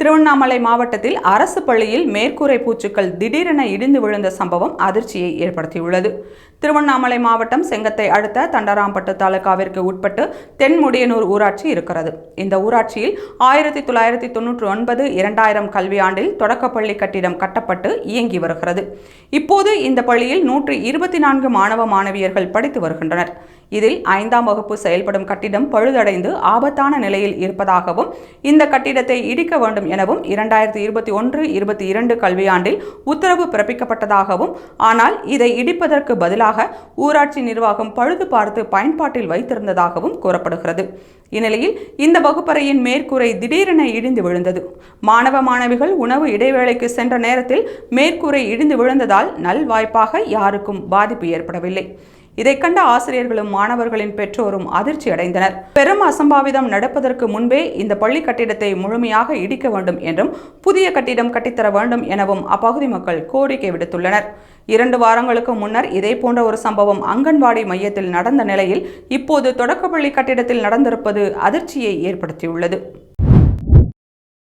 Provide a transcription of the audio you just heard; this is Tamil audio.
திருவண்ணாமலை மாவட்டத்தில் அரசு பள்ளியில் மேற்கூரை பூச்சுக்கள் திடீரென இடிந்து விழுந்த சம்பவம் அதிர்ச்சியை ஏற்படுத்தியுள்ளது. திருவண்ணாமலை மாவட்டம் செங்கத்தை அடுத்த தண்டராம்பட்டு தாலுகாவிற்கு உட்பட்டு தென்முடியனூர் ஊராட்சி இருக்கிறது. இந்த ஊராட்சியில் ஆயிரத்தி தொள்ளாயிரத்தி தொன்னூற்றி ஒன்பது இரண்டாயிரம் கல்வியாண்டில் தொடக்கப்பள்ளி கட்டிடம் கட்டப்பட்டு இயங்கி வருகிறது. இப்போது இந்த பள்ளியில் நூற்றி இருபத்தி நான்கு மாணவ மாணவியர்கள் படித்து வருகின்றனர். இதில் ஐந்தாம் வகுப்பு செயல்படும் கட்டிடம் பழுதடைந்து ஆபத்தான நிலையில் இருப்பதாகவும் இந்த கட்டிடத்தை இடிக்க வேண்டும் எனவும் இரண்டாயிரத்தி இருபத்தி ஒன்று இருபத்தி இரண்டு கல்வியாண்டில் உத்தரவு பிறப்பிக்கப்பட்டதாகவும் ஆனால் இதை இடிப்பதற்கு பதிலாக ஊராட்சி நிர்வாகம் பழுது பார்த்து பயன்பாட்டில் வைத்திருந்ததாகவும் கூறப்படுகிறது. இந்நிலையில் இந்த வகுப்பறையின் மேற்கூரை திடீரென இடிந்து விழுந்தது. மாணவ மாணவிகள் உணவு இடைவேளைக்கு சென்ற நேரத்தில் மேற்கூரை இடிந்து விழுந்ததால் நல்வாய்ப்பாக யாருக்கும் பாதிப்பு ஏற்படவில்லை. இதை கண்ட ஆசிரியர்களும் மாணவர்களின் பெற்றோரும் அதிர்ச்சி அடைந்தனர். பெரும் அசம்பாவிதம் நடப்பதற்கு முன்பே இந்த பள்ளி கட்டிடத்தை முழுமையாக இடிக்க வேண்டும் என்றும் புதிய கட்டிடம் கட்டித்தர வேண்டும் எனவும் அப்பகுதி மக்கள் கோரிக்கை விடுத்துள்ளனர். இரண்டு வாரங்களுக்கு முன்னர் இதே போன்ற ஒரு சம்பவம் அங்கன்வாடி மையத்தில் நடந்த நிலையில் இப்போது தொடக்கப்பள்ளி கட்டிடத்தில் நடந்திருப்பது அதிர்ச்சியை ஏற்படுத்தியுள்ளது.